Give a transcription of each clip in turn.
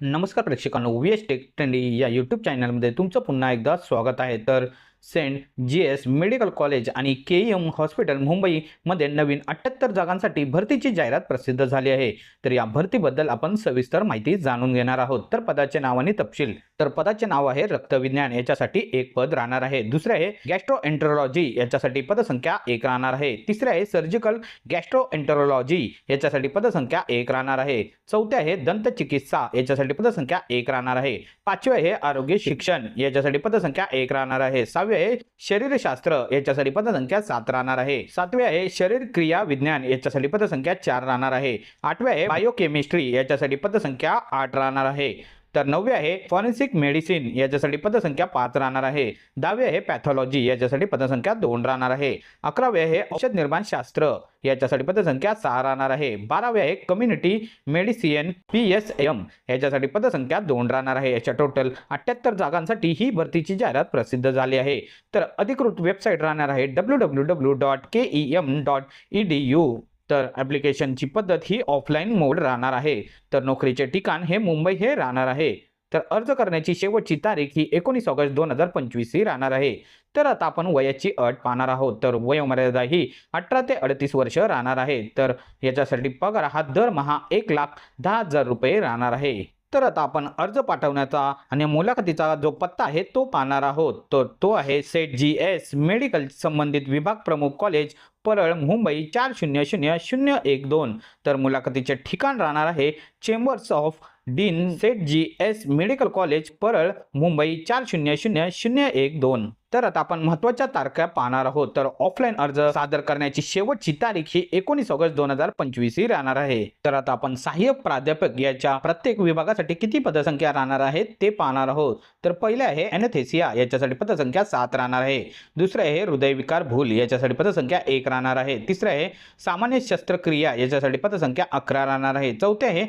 नमस्कार प्रेक्षकांनो V S tech trendy या यूट्यूब चॅनलमध्ये तुमचं पुन्हा एकदा स्वागत आहे. तर Saint G S medical college आणि के एम हॉस्पिटल मुंबईमध्ये नवीन अठ्ठ्याहत्तर जागांसाठी भरतीची जाहिरात प्रसिद्ध झाली आहे. तर या भरतीबद्दल आपण सविस्तर माहिती जाणून घेणार आहोत. तर पदाचे नाव आणि तपशील. तर पदाचे नाव आहे रक्तविज्ञान. याच्यासाठी एक पद राहणार आहे. दुसरे आहे गॅस्ट्रो एंटरोलॉजी याच्यासाठी पदसंख्या एक राहणार आहे. तिसरे आहे सर्जिकल गॅस्ट्रो एंटरोलॉजी याच्यासाठी पदसंख्या एक राहणार आहे. चौथे आहे दंत चिकित्सा याच्यासाठी पदसंख्या एक राहणार आहे. पाचवे आहे आरोग्य शिक्षण. याच्यासाठी पदसंख्या एक राहणार आहे. सहावे आहे शरीरशास्त्र. याच्यासाठी पदसंख्या सात राहणार आहे. सातवे आहे शरीर क्रिया विज्ञान. याच्यासाठी पदसंख्या चार राहणार आहे. आठवे आहे बायोकेमिस्ट्री याच्यासाठी पदसंख्या आठ राहणार आहे. तर नववे आहे फॉरेन्सिक मेडिसिन याच्यासाठी पदसंख्या पाच राहणार आहे. दहावे आहे पॅथॉलॉजी याच्यासाठी पदसंख्या दोन राहणार आहे. अकरावे आहे औषध निर्माण शास्त्र याच्यासाठी पदसंख्या सहा राहणार आहे. बारावे आहे community medicine P S M याच्यासाठी पदसंख्या दोन राहणार आहे. याच्या टोटल अठ्ठ्याहत्तर जागांसाठी ही भरतीची जाहिरात प्रसिद्ध झाली आहे. तर अधिकृत वेबसाईट राहणार आहे W W W dot K E M dot E D U तर ॲप्लिकेशनची पद्धत ही ऑफलाईन मोड राहणार आहे. तर नोकरीचे ठिकाण हे मुंबई हे राहणार आहे. तर अर्ज करण्याची शेवटची तारीख ही एकोणीस ऑगस्ट दोन हजार पंचवीस ही राहणार आहे. तर आता आपण वयाची अट पाहणार आहोत. तर वयोमर्यादा ही अठरा ते अडतीस वर्ष राहणार आहे. तर याच्यासाठी पगार हा दरमहा एक लाख दहा हजार रुपये राहणार आहे. तर आता आपण अर्ज पाठवण्याचा आणि मुलाखतीचा जो पत्ता आहे तो पाहणार आहोत. तर तो आहे सेट जी एस मेडिकल संबंधित विभाग प्रमुख कॉलेज परळ मुंबई चार शून्य शून्य शून्य एक दोन. तर मुलाखतीचे ठिकाण राहणार आहे chambers of dean Seth G S medical college Parel Mumbai चार शून्य शून्य शून्य एक दोन. तर आता आपण महत्त्वाच्या तारखा पाहणार आहोत. तर ऑफलाईन अर्ज सादर करण्याची शेवटची तारीख ही एकोणीस ऑगस्ट दोन हजार पंचवीस ही राहणार आहे. तर आता आपण सहाय्यक प्राध्यापक याच्या प्रत्येक विभागासाठी किती पदसंख्या राहणार आहे ते पाहणार आहोत. तर पहिले आहे एनथेसिया याच्यासाठी पदसंख्या सात राहणार आहे. दुसरं आहे हृदयविकार भूल याच्यासाठी पदसंख्या एक राहणार आहे. तिसरं आहे सामान्य शस्त्रक्रिया याच्यासाठी पदसंख्या अकरा राहणार आहे. चौथे आहे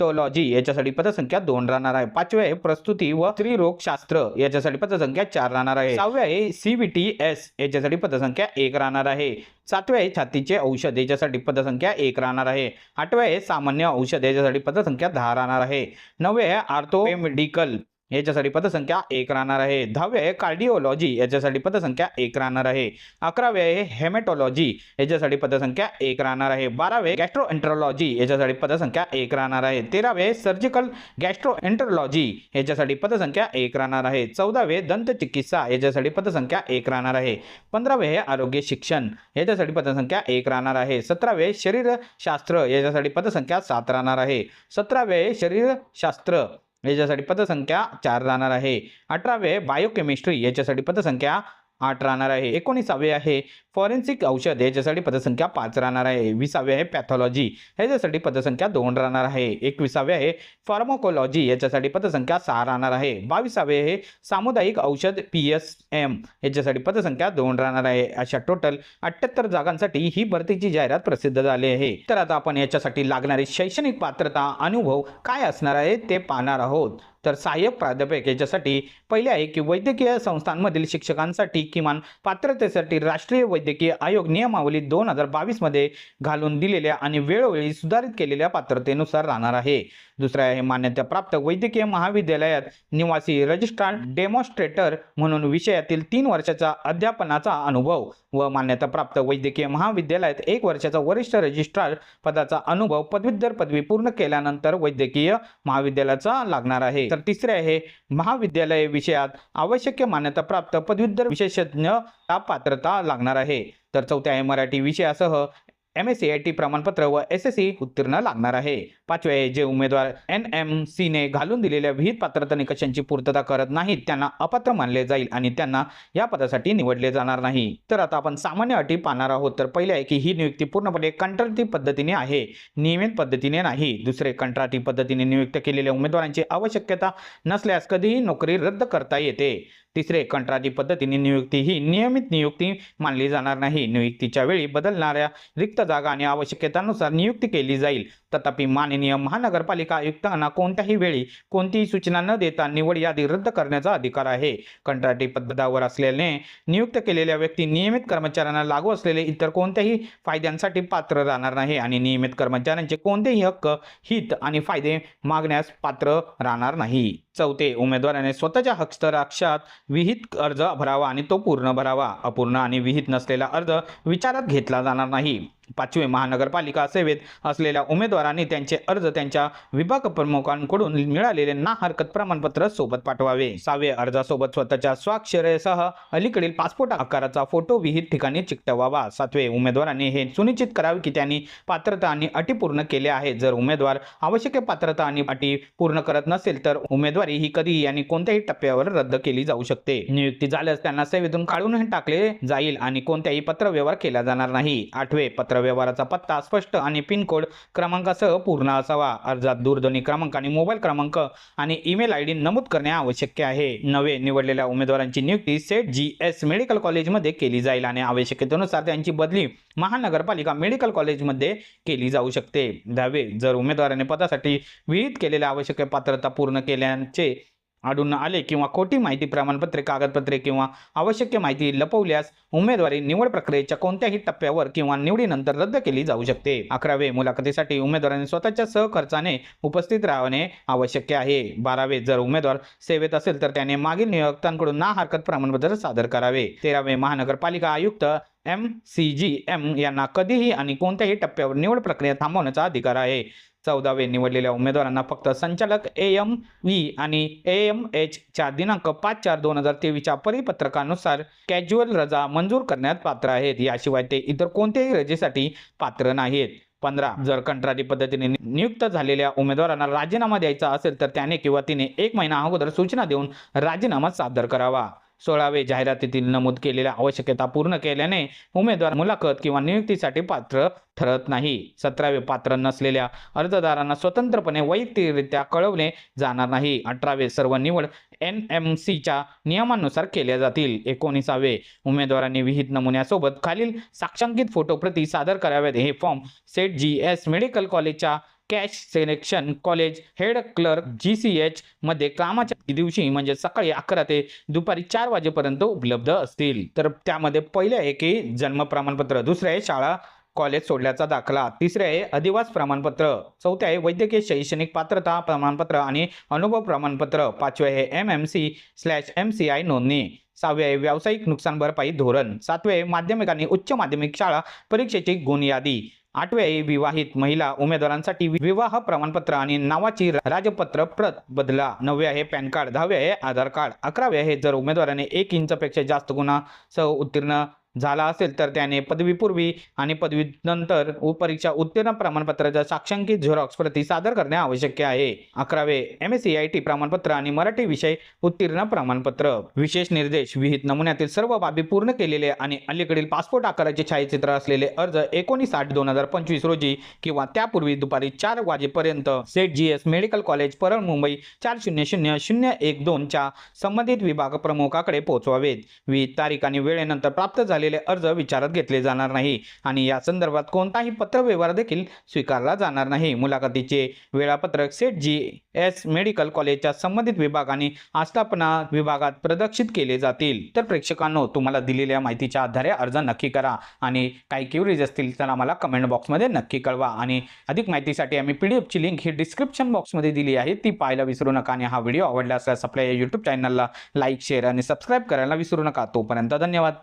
न्योनॉटोलॉजी याच्यासाठी पदसंख्या दोन राहणार आहे. पाचवे आहे प्रस्तुती व स्त्रीरोगशास्त्र याच्यासाठी पदसंख्या चार राहणार आहे. सहावे आहे सीबीटी एस याच्यासाठी पदसंख्या एक राहणार आहे. सातवे आहे छातीचे औषध याच्यासाठी पदसंख्या एक राहणार आहे. आठवे आहे सामान्य औषध याच्यासाठी पदसंख्या दहा राहणार आहे. नववे आहे आर्थो मेडिकल याच्यासाठी पदसंख्या एक राहणार आहे. दहावे आहे कार्डिओलॉजी याच्यासाठी पदसंख्या एक राहणार आहे. अकरावे आहे हेमेटॉलॉजी याच्यासाठी पदसंख्या एक राहणार आहे. बारावे गॅस्ट्रो एंट्रोलॉजी याच्यासाठी पदसंख्या एक राहणार आहे. तेरावे सर्जिकल गॅस्ट्रो एंट्रोलॉजी याच्यासाठी पदसंख्या एक राहणार आहे. चौदावे दंत चिकित्सा याच्यासाठी पदसंख्या एक राहणार आहे. पंधरावे आहे आरोग्य शिक्षण याच्यासाठी पदसंख्या एक राहणार आहे. सतरावे शरीरशास्त्र याच्यासाठी पदसंख्या सात राहणार आहे. सतरावे शरीरशास्त्र याच्यासाठी पदसंख्या चार राहणार आहे. अठरावे बायोकेमिस्ट्री याच्यासाठी पदसंख्या आठ राहणार आहे. एकोणीसावे आहे फॉरेन्सिक औषध याच्यासाठी पदसंख्या पाच राहणार आहे. विसावे आहे पॅथॉलॉजी. ह्याच्यासाठी पदसंख्या दोन राहणार आहे. एकविसावे आहे फार्माकोलॉजी. याच्यासाठी पदसंख्या सहा राहणार आहे. बावीसावे आहे सामुदायिक औषध पी एस एम. याच्यासाठी पदसंख्या दोन राहणार आहे. अशा टोटल अठ्ठ्याहत्तर जागांसाठी ही भरतीची जाहिरात प्रसिद्ध झाली आहे. तर आता आपण याच्यासाठी लागणारी शैक्षणिक पात्रता अनुभव काय असणार आहे ते पाहणार आहोत. तर सहाय्यक प्राध्यापक याच्यासाठी पहिले आहे की वैद्यकीय संस्थांमधील शिक्षकांसाठी किमान पात्रतेसाठी राष्ट्रीय वैद्यकीय आयोग नियमावली दोन हजार बावीसमध्ये घालून दिलेल्या आणि वेळोवेळी सुधारित केलेल्या पात्रतेनुसार राहणार आहे. दुसरा आहे मान्यताप्राप्त वैद्यकीय महाविद्यालयात निवासी रजिस्ट्रार डेमॉन्स्ट्रेटर म्हणून विषयातील तीन वर्षाचा अध्यापनाचा अनुभव व मान्यताप्राप्त वैद्यकीय महाविद्यालयात एक वर्षाचा वरिष्ठ रजिस्ट्रार पदाचा अनुभव पदवीधर पदवी पूर्ण केल्यानंतर वैद्यकीय महाविद्यालयाचा लागणार आहे. तर तिसरे आहे महाविद्यालय विषयात आवश्यक मान्यताप्राप्त पदवीधर विशेषज्ञ पात्रता लागणार आहे. तर चौथ्या आहे Marathi विषयासह M S C I T प्रमाणपत्र व एस एस सी उत्तीर्ण लागणार आहे. पाचवे जे उमेदवार एन एम सीने घालून दिलेल्या विहित पात्रता निकषांची पूर्तता करत नाहीत. त्यांना अपात्र मानले जाईल आणि त्यांना या पदासाठी निवडले जाणार नाही. तर आता आपण सामान्य अटी पाहणार आहोत. तर पहिले आहे की ही नियुक्ती पूर्णपणे कंत्राटी पद्धतीने आहे. नियमित पद्धतीने नाही. दुसरे कंत्राटी पद्धतीने नियुक्त केलेल्या उमेदवारांची आवश्यकता नसल्यास कधीही नोकरी रद्द करता येते. तिसरे कंत्राटी पद्धतीने नियुक्ती ही नियमित नियुक्ती मानली जाणार नाही. नियुक्तीच्या वेळी बदलणाऱ्या रिक्त जागा आणि आवश्यकतानुसार नियुक्ती केली जाईल. तथापि माननीय महानगरपालिका आयुक्तांना कोणत्याही वेळी कोणतीही सूचना न देता निवड यादी रद्द करण्याचा अधिकार आहे. कंत्राटी पद्धतावर असल्याने नियुक्त केलेल्या व्यक्ती नियमित कर्मचाऱ्यांना लागू असलेले इतर कोणत्याही फायद्यांसाठी पात्र राहणार नाही आणि नियमित कर्मचाऱ्यांचे कोणतेही हक्क हित आणि फायदे मागण्यास पात्र राहणार नाही. चौथे उमेदवाराने स्वतःच्या हस्ताक्षरात विहित अर्ज भरावा आणि तो पूर्ण भरावा अपूर्ण आणि विहित नसलेला अर्ज विचारात घेतला जाणार नाही. पाचवे महानगरपालिका सेवेत असलेल्या उमेदवारांनी त्यांचे अर्ज त्यांच्या विभाग प्रमुखांकडून मिळालेले ना हरकत प्रमाणपत्र सोबत पाठवावे. सहावे अर्जासोबत स्वतःच्या स्वाक्षरेसह अलीकडील पासपोर्ट आकाराचा फोटो विहित ठिकाणी चिकटवावा. सातवे उमेदवारांनी हे सुनिश्चित करावे की त्यांनी पात्रता आणि अटी पूर्ण केल्या आहेत. जर उमेदवार आवश्यक पात्रता आणि अटी पूर्ण करत नसेल तर उमेदवारी ही कधीही आणि कोणत्याही टप्प्यावर रद्द केली जाऊ शकते. नियुक्ती झाल्यास त्यांना सेवेतून काढूनही टाकले जाईल आणि कोणत्याही पत्रव्यवहार केला जाणार नाही. आठवे पत्र व्यवहाराचा पत्ता स्पष्ट आणि पिनकोड क्रमांकासह पूर्ण असावा. अर्जात दूरध्वनी क्रमांक आणि मोबाईल क्रमांक आणि ईमेल आय डी नमूद करणे आवश्यक आहे. नवे निवडलेल्या उमेदवारांची नियुक्ती सेट जी एस मेडिकल कॉलेजमध्ये केली जाईल आणि आवश्यकतेनुसार त्यांची बदली महानगरपालिका मेडिकल कॉलेजमध्ये केली जाऊ शकते. दहावे जर उमेदवाराने पदासाठी विहित केलेल्या आवश्यक पात्रता पूर्ण केल्याचे आढळून आले किंवा खोटी माहिती प्रमाणपत्रे कागदपत्रे किंवा आवश्यक माहिती लपवल्यास उमेदवारी निवड प्रक्रियेच्या कोणत्याही टप्प्यावर किंवा निवडीनंतर रद्द केली जाऊ शकते. अकरावे मुलाखतीसाठी उमेदवारांनी स्वतःच्या सहखर्चाने उपस्थित राहणे आवश्यक आहे. बारावे जर उमेदवार सेवेत असेल तर त्याने मागील नियोक्तांकडून ना हरकत प्रमाणपत्र सादर करावे. तेरावे महानगरपालिका आयुक्त एम सी जी एम यांना कधीही आणि कोणत्याही टप्प्यावर निवड प्रक्रिया थांबवण्याचा अधिकार आहे. चौदावे निवडलेल्या उमेदवारांना फक्त संचालक ए एम व्ही आणि ए एम एच च्या दिनांक पाच चार दोन हजार तेवीसच्या परिपत्रकानुसार कॅज्युअल रजा मंजूर करण्यात पात्र आहेत. याशिवाय ते इतर कोणत्याही रजेसाठी पात्र नाहीत. पंधरा जर कंत्राटी पद्धतीने नियुक्त झालेल्या उमेदवारांना राजीनामा द्यायचा असेल तर त्याने किंवा तिने एक महिना अगोदर सूचना देऊन राजीनामा सादर करावा. सोळावे जाहिरातीतील नमूद केलेल्या आवश्यकता पूर्ण केल्याने उमेदवार मुलाखत किंवा नियुक्तीसाठी पात्र ठरत नाही. सतरावे पात्र नसलेल्या अर्जदारांना स्वतंत्रपणे वैयक्तिकरित्या कळवले जाणार नाही. अठरावे सर्व निवड एन एम सीच्या नियमानुसार केल्या जातील. एकोणीसावे उमेदवारांनी विहित नमुन्यासोबत खालील साक्षांकित फोटो प्रती सादर कराव्यात. हे form Seth G S medical कॉलेजच्या cash selection college head clerk G C H मध्ये कामाच्या दिवशी म्हणजे सकाळी अकरा ते दुपारी चार वाजेपर्यंत उपलब्ध असतील. तर त्यामध्ये पहिले आहे की जन्म प्रमाणपत्र दुसरं आहे शाळा कॉलेज सोडल्याचा दाखला तिसरे आहे अधिवास प्रमाणपत्र चौथे आहे वैद्यकीय शैक्षणिक पात्रता प्रमाणपत्र आणि अनुभव प्रमाणपत्र पाचवे आहे M M C slash M C I नोंदणी सहावे आहे व्यावसायिक नुकसान भरपाई धोरण सातवे माध्यमिक आणि उच्च माध्यमिक शाळा परीक्षेची गुण यादी आठवे विवाहित महिला उमेदवारांसाठी विवाह प्रमाणपत्र आणि नावाची राजपत्र प्रत बदला. नववे आहे पॅन कार्ड दहावे आहे आधार कार्ड अकरावे आहे जर उमेदवाराने एक इंचपेक्षा जास्त गुणासह उत्तीर्ण झाला असेल तर त्याने पदवीपूर्वी आणि पदवीनंतर उपरीक्षा परीक्षा उत्तीर्ण प्रमाणपत्राच्या साक्षांकित झेरॉक्स प्रती सादर करणे आवश्यक आहे. अकरावे M S C I T प्रमाणपत्र आणि मराठी विषय उत्तीर्ण प्रमाणपत्र. विशेष निर्देश विहित नमुन्यातील सर्व बाबी पूर्ण केलेले आणि अलीकडील पासपोर्ट आकाराचे छायाचित्र असलेले अर्ज एकोणीस आठ दोन हजार पंचवीस रोजी किंवा त्यापूर्वी दुपारी चार वाजेपर्यंत. Seth G S medical college Parel Mumbai चार शून्य शून्य शून्य एक दोनच्या संबंधित विभाग प्रमुखाकडे पोहोचवावेत. विहित तारीख आणि वेळेनंतर प्राप्त झाले झालेले अर्ज विचारात घेतले जाणार नाही आणि या संदर्भात कोणताही पत्रव्यवहार देखील स्वीकारला जाणार नाही. मुलाखतीचे वेळापत्रक सेट जी एस मेडिकल कॉलेजच्या संबंधित विभाग आणि आस्थापना विभागात प्रदर्शित केले जातील. तर प्रेक्षकांनो तुम्हाला दिलेल्या माहितीच्या आधारे अर्ज नक्की करा आणि काही क्युरीज असतील तर आम्हाला कमेंट बॉक्समध्ये नक्की कळवा आणि अधिक माहितीसाठी आम्ही पी डी एफची लिंक ही डिस्क्रिप्शन बॉक्समध्ये दिली आहे. ती पाहायला विसरू नका आणि हा व्हिडिओ आवडला असल्यास आपल्या यूट्यूब चॅनलला लाईक शेअर आणि सबस्क्राईब करायला विसरू नका. तोपर्यंत धन्यवाद.